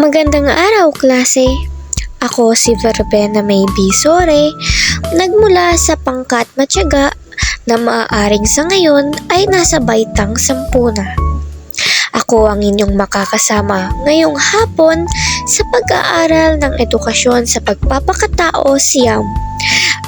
Magandang araw, klase. Ako si Verbena May Bisore, nagmula sa pangkat matyaga na maaaring sa ngayon ay nasa baitang sampu na. Ako ang inyong makakasama ngayong hapon sa pag-aaral ng edukasyon sa pagpapakatao siyam.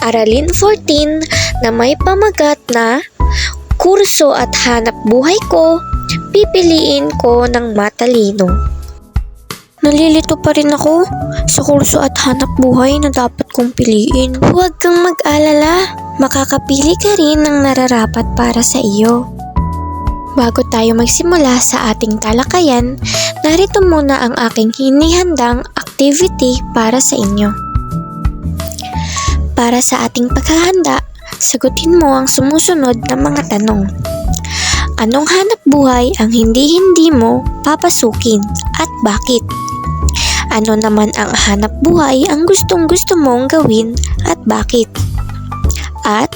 Aralin 14 na may pamagat na kurso at hanap buhay ko, pipiliin ko ng matalino. Nalilito pa rin ako sa kurso at hanap buhay na dapat kong piliin. Huwag kang mag-alala, makakapili ka rin ng nararapat para sa iyo. Bago tayo magsimula sa ating talakayan, narito muna ang aking hinihandang activity para sa inyo. Para sa ating paghahanda, sagutin mo ang sumusunod na mga tanong. Anong hanap buhay ang hindi-hindi mo papasukin at bakit? Ano naman ang hanap buhay ang gustong gusto mong gawin at bakit? At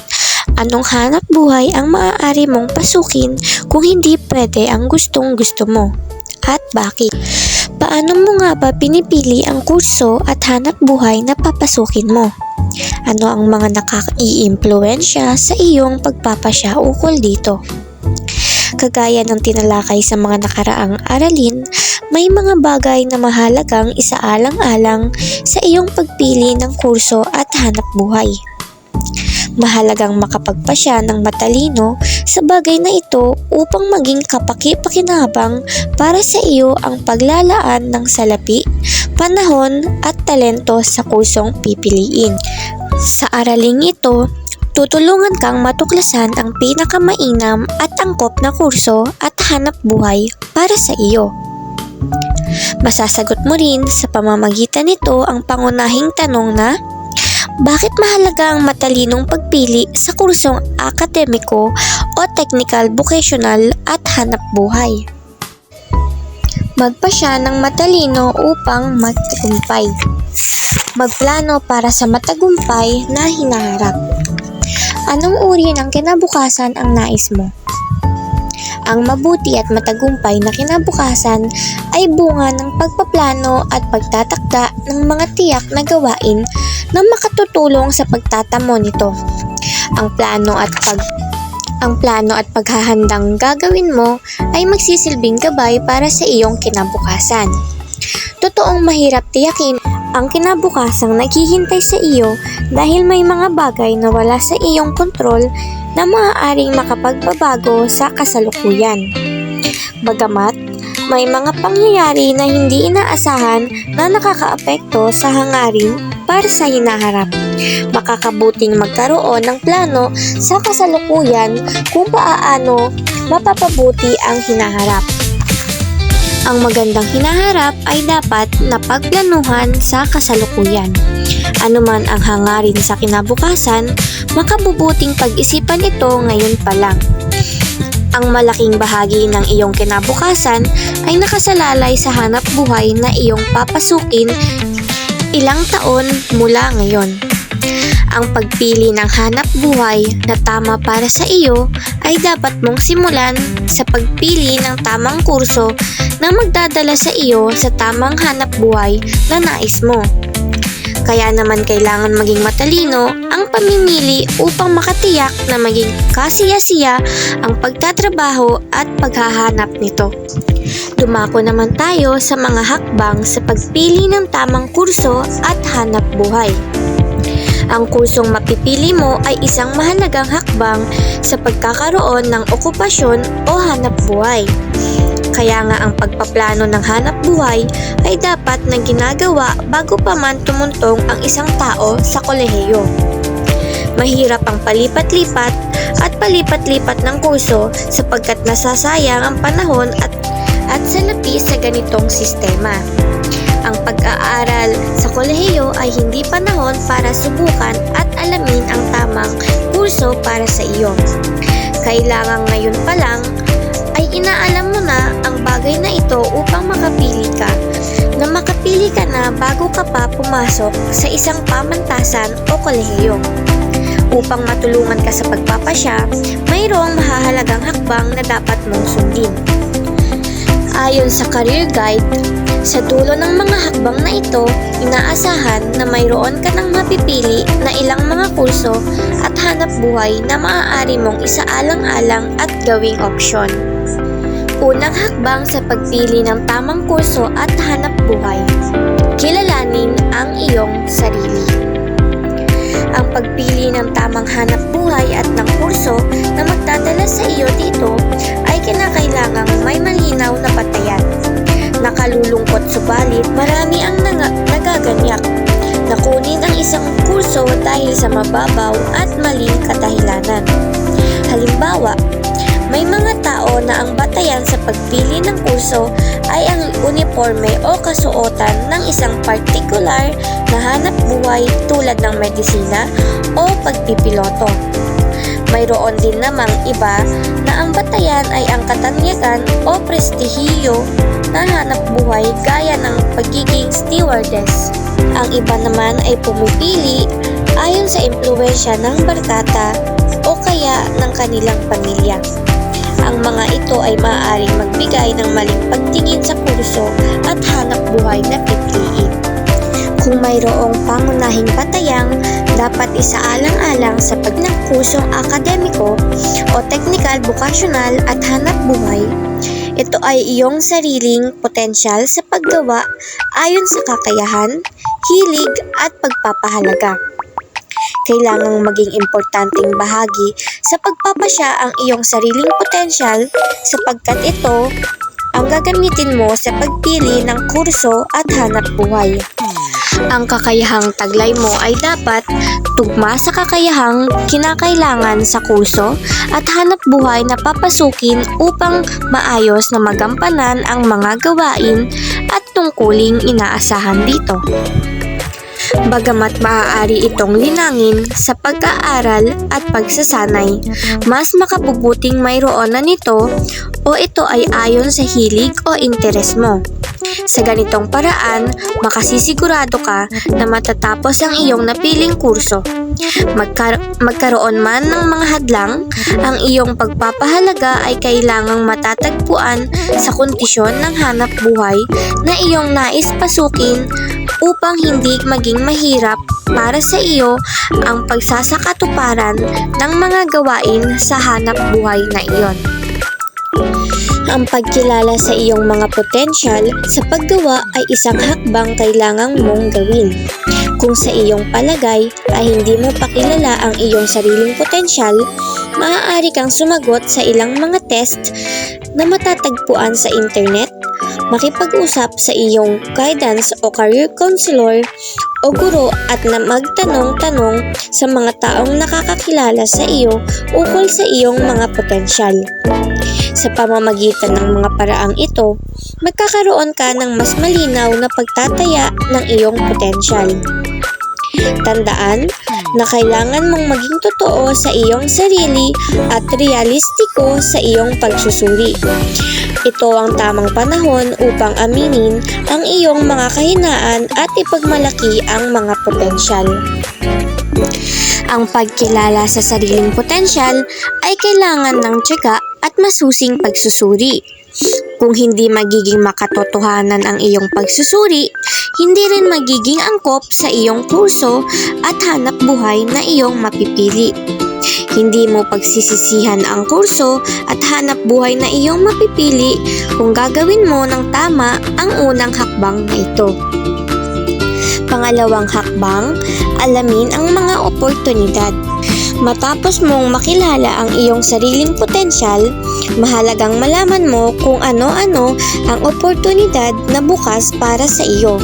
anong hanap buhay ang maaari mong pasukin kung hindi pwede ang gustong gusto mo? At bakit? Paano mo nga ba pinipili ang kurso at hanap buhay na papasukin mo? Ano ang mga nakaka-iimpluensya sa iyong pagpapasya ukol dito? Kagaya ng tinalakay sa mga nakaraang aralin, may mga bagay na mahalagang isaalang-alang sa iyong pagpili ng kurso at hanap buhay. Mahalagang makapagpasya ng matalino sa bagay na ito upang maging kapaki-pakinabang para sa iyo ang paglalaan ng salapi, panahon at talento sa kursong pipiliin. Sa araling ito, tutulungan kang matuklasan ang pinakamainam at angkop na kurso at hanap buhay para sa iyo. Masasagot mo rin sa pamamagitan nito ang pangunahing tanong na bakit mahalaga ang matalinong pagpili sa kursong akademiko o technical, vocational at hanap buhay? Magpasya ng matalino upang magtagumpay. Magplano para sa matagumpay na hinaharap. Anong uri ng kinabukasan ang nais mo? Ang mabuti at matagumpay na kinabukasan ay bunga ng pagpaplano at pagtatakda ng mga tiyak na gawain na makatutulong sa pagtatamo nito. Ang plano at pag ang plano at paghahandang gagawin mo ay magsisilbing gabay para sa iyong kinabukasan. Totoong mahirap tiyakin ang kinabukasang naghihintay sa iyo dahil may mga bagay na wala sa iyong kontrol na maaaring makapagbabago sa kasalukuyan. Bagamat may mga pangyayari na hindi inaasahan na nakakaapekto sa hangarin para sa hinaharap. Makakabuting magkaroon ng plano sa kasalukuyan kung paano mapapabuti ang hinaharap. Ang magandang hinaharap ay dapat napagplanuhan sa kasalukuyan. Anuman ang hangarin sa kinabukasan, makabubuting pag-isipan ito ngayon pa lang. Ang malaking bahagi ng iyong kinabukasan ay nakasalalay sa hanap buhay na iyong papasukin ilang taon mula ngayon. Ang pagpili ng hanap buhay na tama para sa iyo ay dapat mong simulan sa pagpili ng tamang kurso na magdadala sa iyo sa tamang hanap buhay na nais mo. Kaya naman kailangan maging matalino ang pamimili upang makatiyak na maging kasiyasiya ang pagtatrabaho at paghahanap nito. Dumako naman tayo sa mga hakbang sa pagpili ng tamang kurso at hanap buhay. Ang kursong mapipili mo ay isang mahalagang hakbang sa pagkakaroon ng okupasyon o hanap buhay. Kaya nga ang pagpaplano ng hanap buhay ay dapat na ginagawa bago pa man tumuntong ang isang tao sa kolehiyo. Mahirap ang palipat-lipat at palipat-lipat ng kurso sapagkat nasasayang ang panahon at, at salapi sa ganitong sistema. Pag-aaral sa kolehiyo ay hindi panahon para subukan at alamin ang tamang kurso para sa iyo. Kailangan ngayon pa lang ay inaalam mo na ang bagay na ito upang makapili ka na makapili ka na bago ka pa pumasok sa isang pamantasan o kolehiyo. Upang matulungan ka sa pagpapasya, mayroong mahahalagang hakbang na dapat mong sundin. Ayon sa career guide, sa dulo ng mga hakbang na ito, inaasahan na mayroon ka ng mapipili na ilang mga kurso at hanap buhay na maaari mong isaalang-alang at gawing opsyon. Unang hakbang sa pagpili ng tamang kurso at hanap buhay. Kilalanin ang iyong sarili. Ang pagpili ng tamang hanap buhay at ng kurso na magdadala sa iyo dito kinakailangang may malinaw na batayan. Nakalulungkot subalit marami ang nagaganyak na kunin ang isang kurso dahil sa mababaw at maling kadahilanan. Halimbawa, may mga tao na ang batayan sa pagpili ng kurso ay ang uniforme o kasuotan ng isang partikular na hanap buhay tulad ng medisina o pagpipiloto. Mayroon din namang iba na ang batayan ay ang katanyagan o prestihiyo na hanap buhay gaya ng pagiging stewardess. Ang iba naman ay pumipili ayon sa impluensya ng barkata o kaya ng kanilang pamilya. Ang mga ito ay maaaring magbigay ng maling pagtingin sa kurso at hanap buhay na pipiliin. Kung mayroong pangunahing batayang dapat isaalang-alang sa pag ng kursong akademiko o technical, vocational at hanap buhay, ito ay iyong sariling potensyal sa paggawa ayon sa kakayahan, hilig at pagpapahalaga kailangang maging importanteng bahagi sa pagpapasya ang iyong sariling potensyal sapagkat ito ang gagamitin mo sa pagpili ng kurso at hanap buhay. Ang kakayahang taglay mo ay dapat tugma sa kakayahang kinakailangan sa kurso at hanap buhay na papasukin upang maayos na magampanan ang mga gawain at tungkuling inaasahan dito. Bagamat maaari itong linangin sa pag-aaral at pagsasanay, mas makabubuting mayroon na nito o ito ay ayon sa hilig o interes mo. Sa ganitong paraan, makasisigurado ka na matatapos ang iyong napiling kurso. Magkar- magkaroon man ng mga hadlang, ang iyong pagpapahalaga ay kailangang matatagpuan sa kondisyon ng hanap buhay na iyong nais pasukin upang hindi maging mahirap para sa iyo ang pagsasakatuparan ng mga gawain sa hanap buhay na iyon. Ang pagkilala sa iyong mga potensyal sa paggawa ay isang hakbang kailangang mong gawin. Kung sa iyong palagay ay hindi mo pakilala ang iyong sariling potensyal, maaari kang sumagot sa ilang mga test na matatagpuan sa internet, makipag-usap sa iyong guidance o career counselor o guro at na magtanong-tanong sa mga taong nakakakilala sa iyo ukol sa iyong mga potensyal. Sa pamamagitan ng mga paraang ito, magkakaroon ka ng mas malinaw na pagtataya ng iyong potensyal. Tandaan na kailangan mong maging totoo sa iyong sarili at realistiko sa iyong pagsusuri. Ito ang tamang panahon upang aminin ang iyong mga kahinaan at ipagmalaki ang mga potensyal. Ang pagkilala sa sariling potensyal ay kailangan ng tiyaga at masusing pagsusuri. Kung hindi magiging makatotohanan ang iyong pagsusuri, hindi rin magiging angkop sa iyong kurso at hanap buhay na iyong mapipili. Hindi mo pagsisisihan ang kurso at hanap buhay na iyong mapipili kung gagawin mo ng tama ang unang hakbang na ito. Pangalawang hakbang, alamin ang mga oportunidad. Matapos mong makilala ang iyong sariling potensyal, mahalagang malaman mo kung ano-ano ang oportunidad na bukas para sa iyo.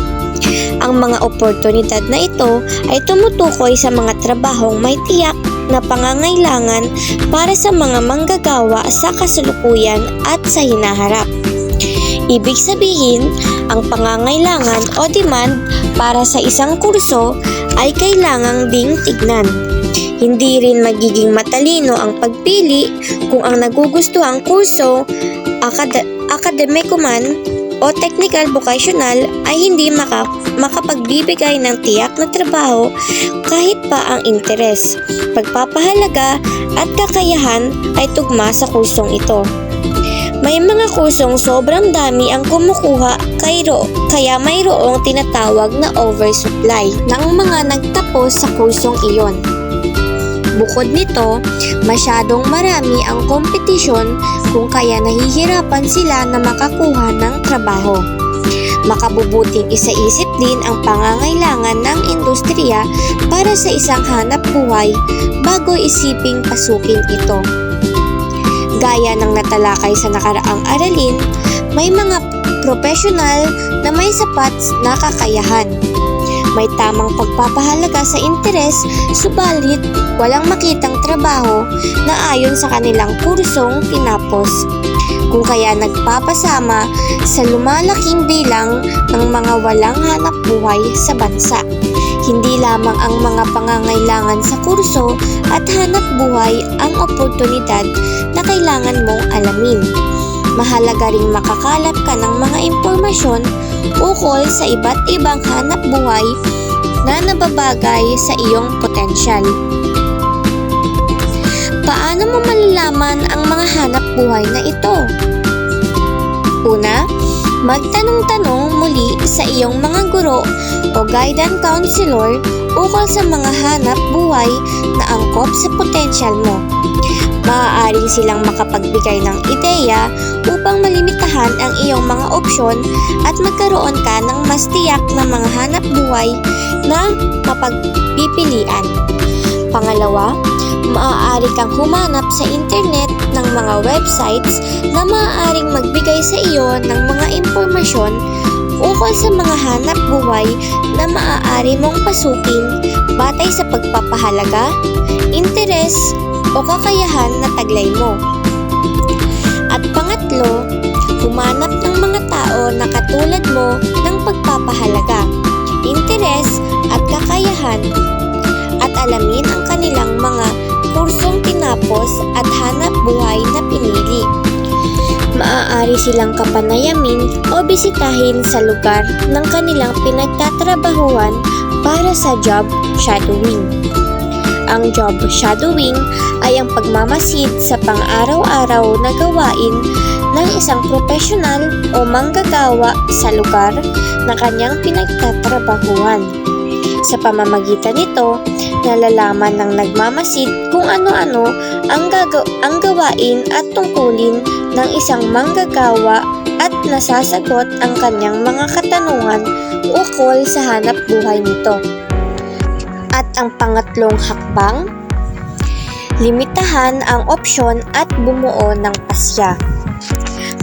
Ang mga oportunidad na ito ay tumutukoy sa mga trabahong may tiyak na pangangailangan para sa mga manggagawa sa kasalukuyan at sa hinaharap. Ibig sabihin, ang pangangailangan o demand para sa isang kurso ay kailangang ding tignan. Hindi rin magiging matalino ang pagpili kung ang nagugustuhang kurso, akad- akademiko man o technical vocational ay hindi maka, makapagbibigay ng tiyak na trabaho kahit pa ang interes, pagpapahalaga at kakayahan ay tugma sa kursong ito. May mga kursong sobrang dami ang kumukuha kayro, kaya mayroong tinatawag na oversupply ng mga nagtapos sa kursong iyon. Bukod nito, masyadong marami ang kompetisyon kung kaya nahihirapan sila na makakuha ng trabaho. Makabubuting isaisip din ang pangangailangan ng industriya para sa isang hanap buhay bago isiping pasukin ito. Gaya ng natalakay sa nakaraang aralin, may mga profesional na may sapat na kakayahan. May tamang pagpapahalaga sa interes, subalit walang makitang trabaho na ayon sa kanilang kursong tinapos. Kung kaya nagpapasama sa lumalaking bilang ng mga walang hanap buhay sa bansa. Hindi lamang ang mga pangangailangan sa kurso at hanap buhay ang oportunidad na kailangan mong alamin. Mahalaga ring makakalap ka ng mga impormasyon ukol sa iba't ibang hanap buhay na nababagay sa iyong potensyal. Paano mo malalaman ang mga hanap buhay na ito? Una, magtanong-tanong muli sa iyong mga guro o guidance counselor ukol sa mga hanap buhay na angkop sa potensyal mo. Maaaring silang makapagbigay ng ideya upang malimitahan ang iyong mga opsyon at magkaroon ka ng mas tiyak na mga hanap buhay na mapagpipilian. Pangalawa, maaari kang humanap sa internet ng mga websites na maaaring magbigay sa iyo ng mga impormasyon ukol sa mga hanap buhay na maaari mong pasukin batay sa pagpapahalaga, interes, o kakayahan na taglay mo. At pangatlo, humanap ng mga tao na katulad mo ng pagpapahalaga, interes at kakayahan at alamin ang kanilang mga kursong tinapos at hanap buhay na pinili. Maaari silang kapanayamin o bisitahin sa lugar ng kanilang pinagtatrabahuan para sa job shadowing. Ang job shadowing ay ang pagmamasid sa pang-araw-araw na gawain ng isang profesional o manggagawa sa lugar na kanyang pinagtatrabahuan. Sa pamamagitan nito, nalalaman ng nagmamasid kung ano-ano ang, gaga- ang gawain at tungkulin ng isang manggagawa at nasasagot ang kanyang mga katanungan ukol sa hanap buhay nito. At ang pangatlong hakbang, limitahan ang opsyon at bumuo ng pasya.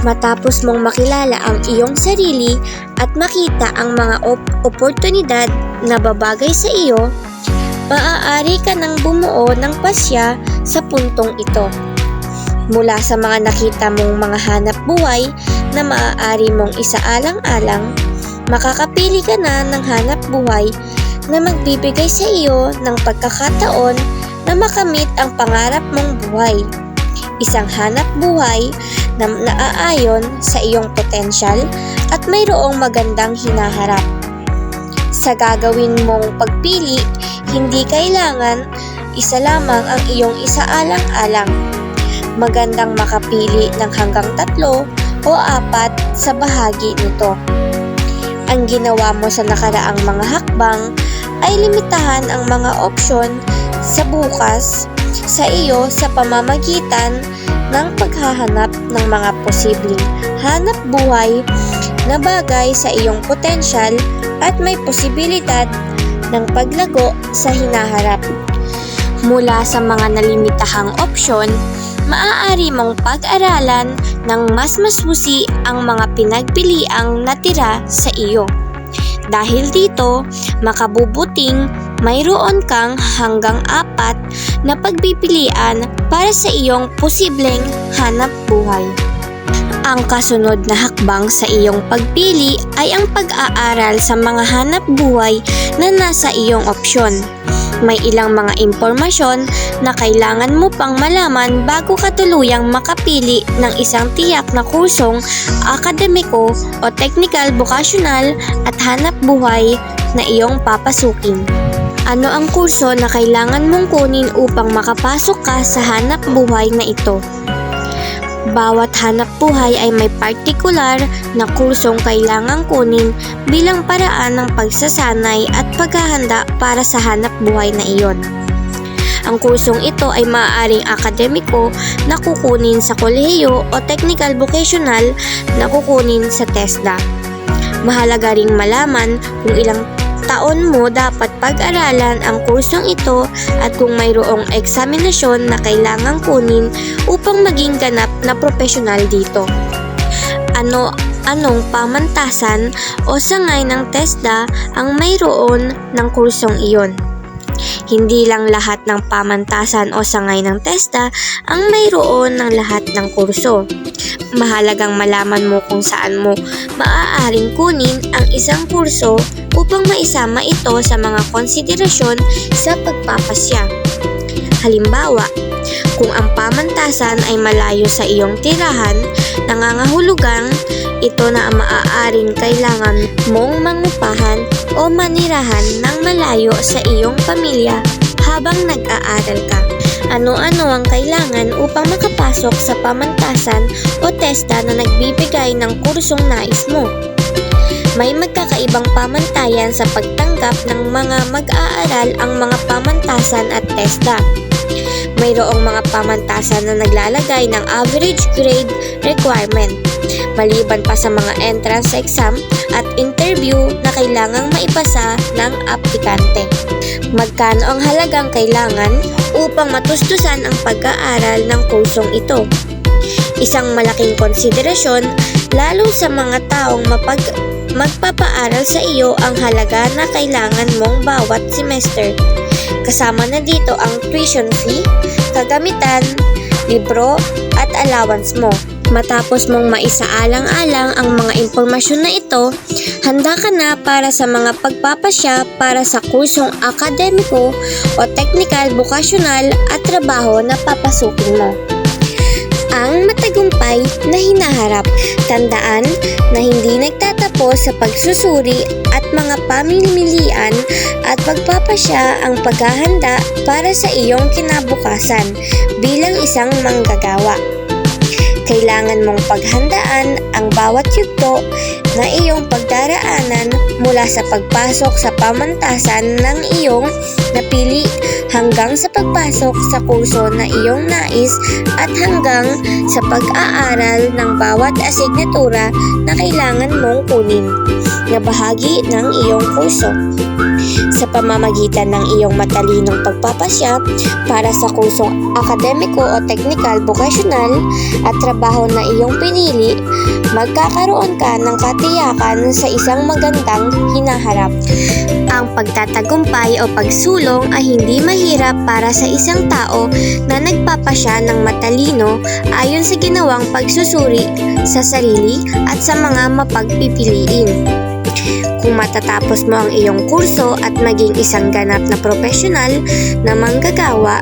Matapos mong makilala ang iyong sarili at makita ang mga op- oportunidad na babagay sa iyo, maaari ka nang bumuo ng pasya sa puntong ito. Mula sa mga nakita mong mga hanap buhay na maaari mong isaalang-alang, makakapili ka na ng hanap buhay na magbibigay sa iyo ng pagkakataon na makamit ang pangarap mong buhay. Isang hanap buhay na naaayon sa iyong potensyal at mayroong magandang hinaharap. Sa gagawin mong pagpili, hindi kailangan isa lamang ang iyong isaalang-alang. Magandang makapili ng hanggang tatlo o apat sa bahagi nito. Ang ginawa mo sa nakaraang mga hakbang ay limitahan ang mga opsyon sa bukas sa iyo sa pamamagitan ng paghahanap ng mga posibleng hanap buhay na bagay sa iyong potensyal at may posibilidad ng paglago sa hinaharap. Mula sa mga nalimitahang opsyon, maaari mong pag-aralan ng mas masusi ang mga pinagpiliang natira sa iyo. Dahil dito, makabubuting mayroon kang hanggang apat na pagpipilian para sa iyong posibleng hanap buhay. Ang kasunod na hakbang sa iyong pagpili ay ang pag-aaral sa mga hanap buhay na nasa iyong opsyon. May ilang mga impormasyon na kailangan mo pang malaman bago ka tuluyang makapili ng isang tiyak na kursong akademiko o technical vocational at hanap buhay na iyong papasukin. Ano ang kurso na kailangan mong kunin upang makapasok ka sa hanap buhay na ito? Bawat hanap buhay ay may partikular na kursong kailangang kunin bilang paraan ng pagsasanay at paghahanda para sa hanap buhay na iyon. Ang kursong ito ay maaaring akademiko na kukunin sa kolehiyo o technical vocational na kukunin sa TESDA. Mahalaga ring malaman kung ilang taon mo dapat pag-aralan ang kursong ito at kung mayroong eksaminasyon na kailangang kunin upang maging ganap na profesional dito. Ano anong pamantasan o sangay ng TESDA ang mayroon ng kursong iyon? Hindi lang lahat ng pamantasan o sangay ng TESDA ang mayroon ng lahat ng kurso. Mahalagang malaman mo kung saan mo maaaring kunin ang isang kurso upang maisama ito sa mga konsiderasyon sa pagpapasya. Halimbawa, kung ang pamantasan ay malayo sa iyong tirahan, nangangahulugang ito na ang maaaring kailangan mong mangupahan o manirahan ng malayo sa iyong pamilya habang nag-aaral ka. Ano-ano ang kailangan upang makapasok sa pamantasan o testa na nagbibigay ng kursong nais mo? May magkakaibang pamantayan sa pagtanggap ng mga mag-aaral ang mga pamantasan at testa. Mayroong mga pamantasan na naglalagay ng average grade requirement, maliban pa sa mga entrance exam at interview na kailangang maipasa ng aplikante. Magkano ang halagang kailangan upang matustusan ang pag-aaral ng kursong ito? Isang malaking konsiderasyon lalo sa mga taong mapag magpapaaral sa iyo ang halaga na kailangan mong bawat semester. Kasama na dito ang tuition fee, kagamitan, libro at allowance mo. Matapos mong maisaalang-alang ang mga impormasyon na ito, handa ka na para sa mga pagpapasya para sa kursong akademiko o technical, vocational at trabaho na papasukin mo ang matagumpay na hinaharap. Tandaan na hindi nagtatapos sa pagsusuri at mga pamimilian at pagpapasya ang paghahanda para sa iyong kinabukasan bilang isang manggagawa. Kailangan mong paghandaan ang bawat yugto na iyong pagdaraanan mula sa pagpasok sa pamantasan ng iyong napili hanggang sa pagpasok sa kurso na iyong nais at hanggang sa pag-aaral ng bawat asignatura na kailangan mong kunin na bahagi ng iyong kurso sa pamamagitan ng iyong matalinong pagpapasya para sa kursong akademiko o technical, vocational at trabaho na iyong pinili, magkakaroon ka ng katiyakan sa isang magandang hinaharap. Ang pagtatagumpay o pagsulong ay hindi mahirap para sa isang tao na nagpapasya ng matalino ayon sa ginawang pagsusuri sa sarili at sa mga mapagpipiliin. Kung matatapos mo ang iyong kurso at maging isang ganap na profesional na manggagawa,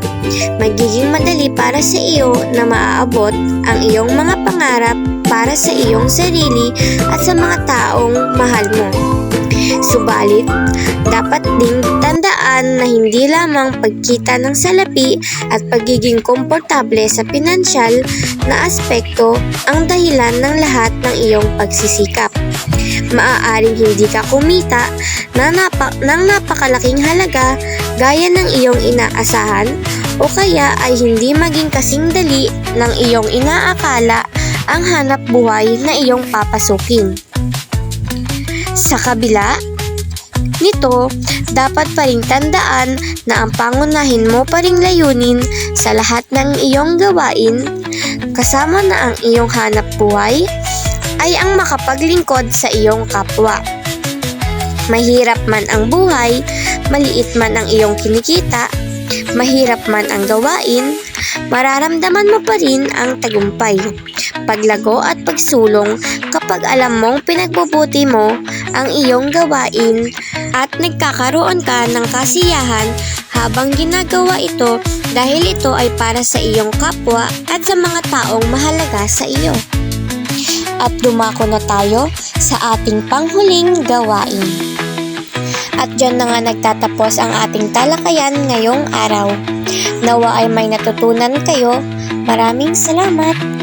magiging madali para sa iyo na maaabot ang iyong mga pangarap para sa iyong sarili at sa mga taong mahal mo. Subalit, dapat ding tandaan na hindi lamang pagkita ng salapi at pagiging komportable sa pinansyal na aspekto ang dahilan ng lahat ng iyong pagsisikap. Maaaring hindi ka kumita na napa, ng napakalaking halaga gaya ng iyong inaasahan o kaya ay hindi maging kasing dali ng iyong inaakala ang hanap buhay na iyong papasukin. Sa kabila nito, dapat pa ring tandaan na ang pangunahin mo pa ring layunin sa lahat ng iyong gawain, kasama na ang iyong hanap buhay, ay ang makapaglingkod sa iyong kapwa. Mahirap man ang buhay, maliit man ang iyong kinikita, mahirap man ang gawain, mararamdaman mo pa rin ang tagumpay, paglago at pagsulong kapag alam mong pinagbubuti mo ang iyong gawain at nagkakaroon ka ng kasiyahan habang ginagawa ito dahil ito ay para sa iyong kapwa at sa mga taong mahalaga sa iyo. At dumako na tayo sa ating panghuling gawain. At dyan na nga nagtatapos ang ating talakayan ngayong araw. Nawa ay may natutunan kayo. Maraming salamat!